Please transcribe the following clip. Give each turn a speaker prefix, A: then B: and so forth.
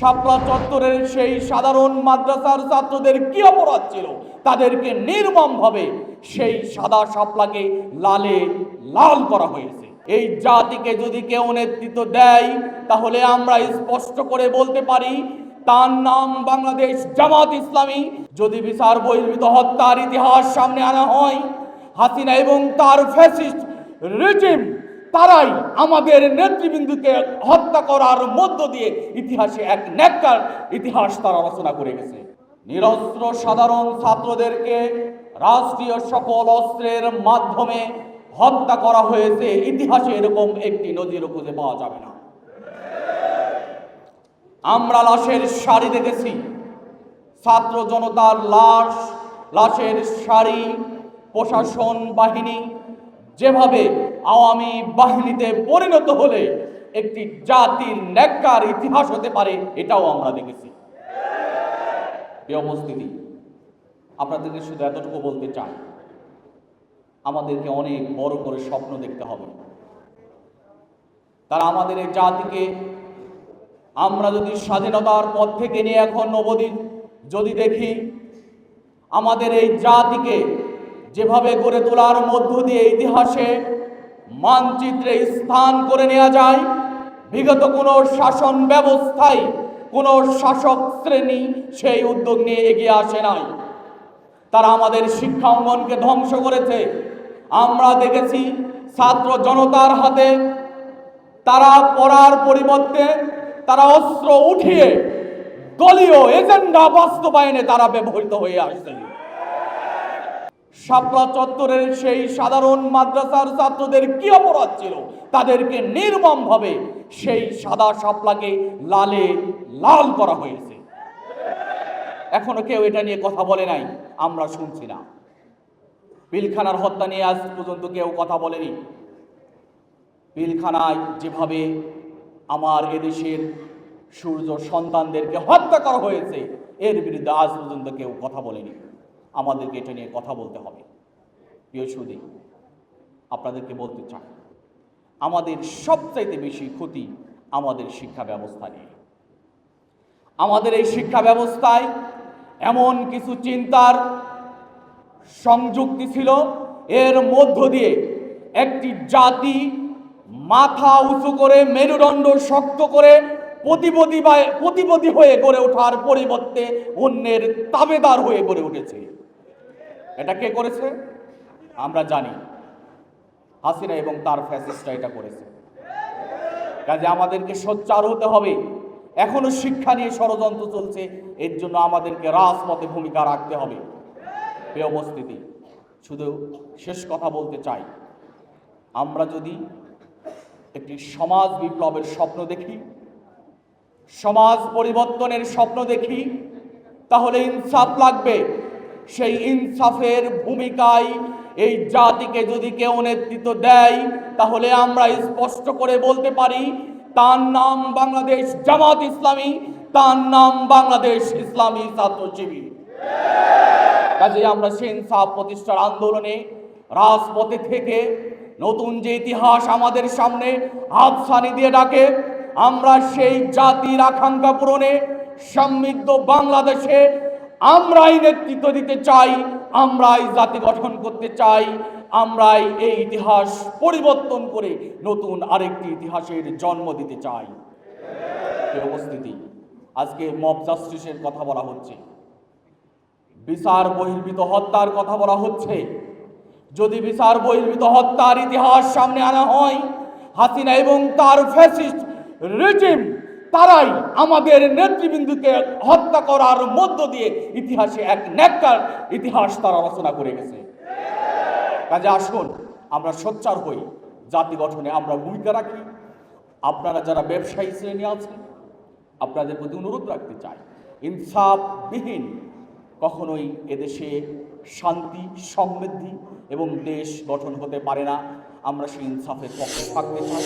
A: শাপলা চত্বরের সেই সাধারণ মাদ্রাসার ছাত্রদের কি অপরাধ ছিল? তাদেরকে নির্মমভাবে সেই সাদা শাপলাকে লালে লাল করা হয়েছে। এই জাতিকে যদি কেউ নেতৃত্ব দেয়, তাহলে আমরা স্পষ্ট করে বলতে পারি, তার নাম বাংলাদেশ জামাত ইসলামী। যদি বিচার বহির্ভূত হত্যার ইতিহাস সামনে আনা হয়, হাসিনা এবং তার ফ্যাসিস্ট রেজিম তারাই আমাদের নেতৃবৃন্দুকে হত্যা করার মধ্য দিয়ে ইতিহাসে এক ন্যাক্কার ইতিহাস তারা রচনা করে গেছে। নিরস্ত্র সাধারণ ছাত্রদেরকে রাষ্ট্রীয় সকল অস্ত্রের মাধ্যমে হত্যা করা হয়েছে, ইতিহাসে এরকম একটি নজিরও খুঁজে পাওয়া যাবে না। আমরা লাশের শাড়ি দেখেছি। ছাত্র জনতার লাশ, লাশের শাড়ি, প্রশাসন বাহিনী যেভাবে আওয়ামী বাহিনীতে পরিণত হলে একটি জাতির ন্যাক্কার ইতিহাস হতে পারে, এটাও আমরা দেখেছি। এই উপস্থিতি, আপনাদেরকে শুধু এতটুকু বলতে চাই, আমাদেরকে অনেক বড় করে স্বপ্ন দেখতে হবে। তারা আমাদের এই জাতিকে আমরা যদি স্বাধীনতার পথ থেকে নিয়ে এখন নবদিন যদি দেখি, আমাদের এই জাতিকে যেভাবে গড়ে তোলার মধ্য দিয়ে ইতিহাসে মানচিত্রে স্থান করে নেওয়া যায়। বিগত কোনো শাসন ব্যবস্থায় কোনো শাসক শ্রেণি সেই উদ্যোগ নিয়ে এগিয়ে আসে নাই। তারা আমাদের শিক্ষা অঙ্গনকে ধ্বংস করেছে। আমরা দেখেছি ছাত্র জনতার হাতে তারা পড়ার পরিবর্তে তারা অস্ত্র উঠিয়ে দলীয় এজেন্ডা বাস্তবায়নে তারা ব্যবহৃত হয়ে আসছে। শাপলা চত্বরের সেই সাধারণ মাদ্রাসার ছাত্রদের কি অপরাধ ছিল? তাদেরকে নির্মমভাবে সেই সাদা শাপলাকে লালে লাল করা হয়েছে। এখনও কেউ এটা নিয়ে কথা বলে নাই, আমরা শুনছি না। পিলখানার হত্যা নিয়ে আজ পর্যন্ত কেউ কথা বলেনি। পিলখানায় যেভাবে আমার এদেশের সূর্য সন্তানদেরকে হত্যা করা হয়েছে, এর বিরুদ্ধে আজ পর্যন্ত কেউ কথা বলেনি। আমাদেরকে এটা নিয়ে কথা বলতে হবে। প্রিয় আপনাদেরকে বলতে চাই, আমাদের সবচাইতে বেশি ক্ষতি আমাদের শিক্ষা ব্যবস্থা নিয়ে। আমাদের এই শিক্ষা ব্যবস্থায় এমন কিছু চিন্তার সংযুক্তি ছিল, এর মধ্য দিয়ে একটি জাতি মাথা উঁচু করে মেরুদণ্ড শক্ত করে প্রতিপদী বা প্রতিপদী হয়ে গড়ে ওঠার পরিবর্তে অন্যের তাবেদার হয়ে গড়ে উঠেছে। এটা কে করেছে? আমরা জানি। হাসিনা এবং তার ফ্যাসিস্টরা এটা করেছে। কাজে আমাদেরকে সোচ্চার হতে হবে। এখনও শিক্ষা নিয়ে ষড়যন্ত্র চলছে। এর জন্য আমাদেরকে রাজপথে ভূমিকা রাখতে হবে। এ উপস্থিতি, শুধু শেষ কথা বলতে চাই। আমরা যদি একটি সমাজ বিপ্লবের স্বপ্ন দেখি সমাজ পরিবর্তনের স্বপ্ন দেখি, তাহলে ইনসাফ লাগবে। সেই ইনসাফের ভূমিকায় এই জাতিকে যদি কেউ নেতৃত্ব দেয়, তাহলে আমরা স্পষ্ট করে বলতে পারি, তার নাম বাংলাদেশ জামাত ইসলামী, তার নাম বাংলাদেশ ইসলামী ছাত্রজীবী। কাজে আমরা সেই ইনসাফ প্রতিষ্ঠার আন্দোলনে, রাজপথে থেকে নতুন যে ইতিহাস আমাদের সামনে হাতছানি দিয়ে ডাকে আমরা সেই জাতির আকাঙ্ক্ষা পূরণে সমৃদ্ধ বাংলাদেশে আমরাই নেতৃত্ব দিতে চাই, আমরাই জাতি গঠন করতে চাই, আমরাই এই ইতিহাস পরিবর্তন করে নতুন আরেকটি ইতিহাসের জন্ম দিতে চাই। উপস্থিতি, আজকে মব জাস্টিসের কথা বলা হচ্ছে। বিচার বহির্ভূত হত্যার কথা বলা হচ্ছে। যদি বিচার বহির্ভূত হত্যার ইতিহাস সামনে আনা হয়, হাসিনা এবং তার ফ্যাসিস্ট রেজিম তারাই আমাদের নেতৃবৃন্দুকে হত্যা করার মধ্য দিয়ে ইতিহাসে এক ন্যাক্কার ইতিহাস তারা রচনা করে গেছে। কাজে আসুন, আমরা সোচ্চার হই, জাতি গঠনে আমরা ভূমিকা রাখি। আপনারা যারা ব্যবসায়ী শ্রেণি আছেন, আপনাদের প্রতি অনুরোধ রাখতে চাই, ইনসাফবিহীন, কখনোই এদেশে শান্তি, সমৃদ্ধি এবং দেশ গঠন হতে পারে না। আমরা সেই ইনসাফের পক্ষে থাকতে চাই।